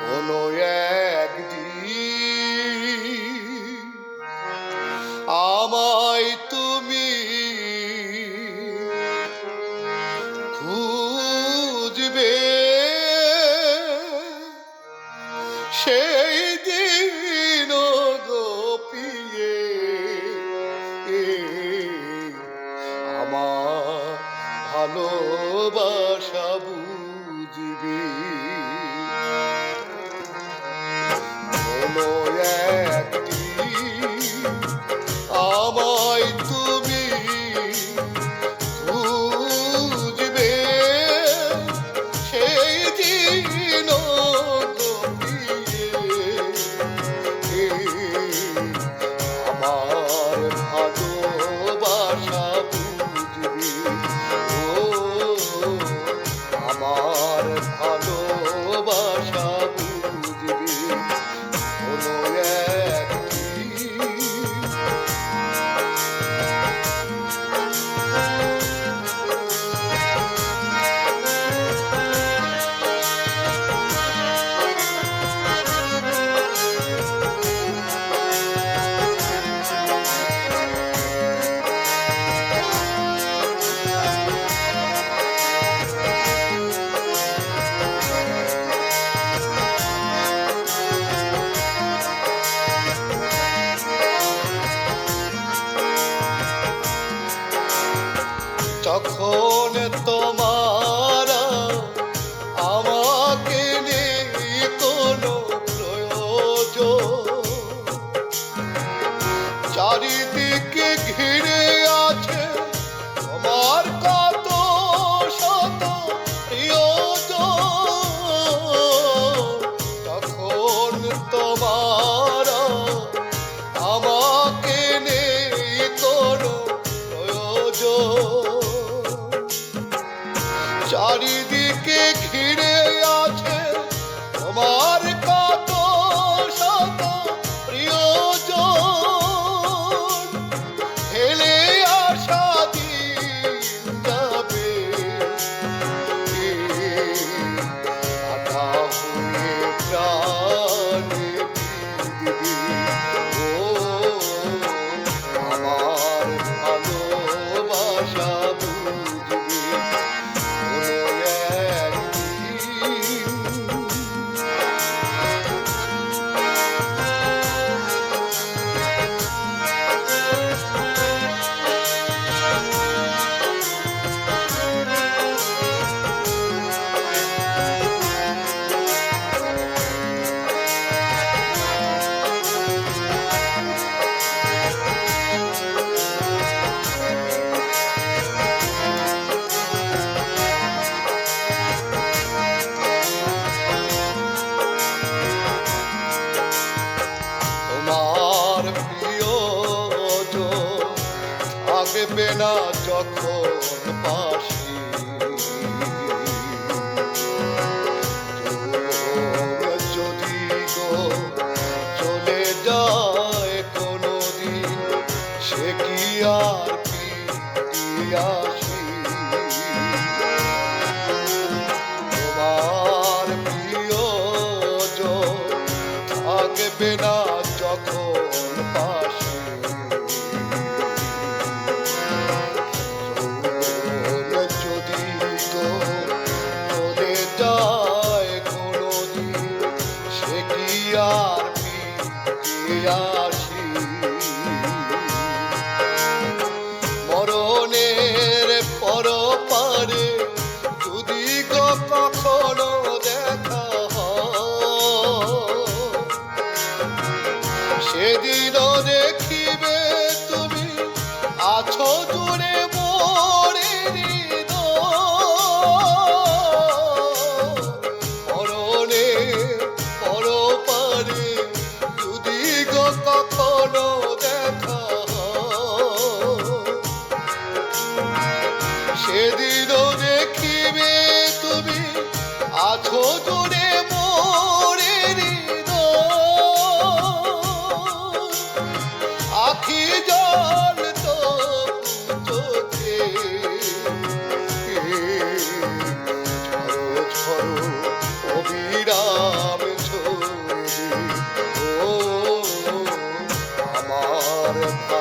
কোনো একদিন আমায় তুমি খুঁজবে। সেই দিন জীবী থাকবে না যখন পাশে। যদি গো চলে যায় কোনো দিন সে কি আর আসি? তোমার যখন পাশে। সেদিন দেখিবে Thank.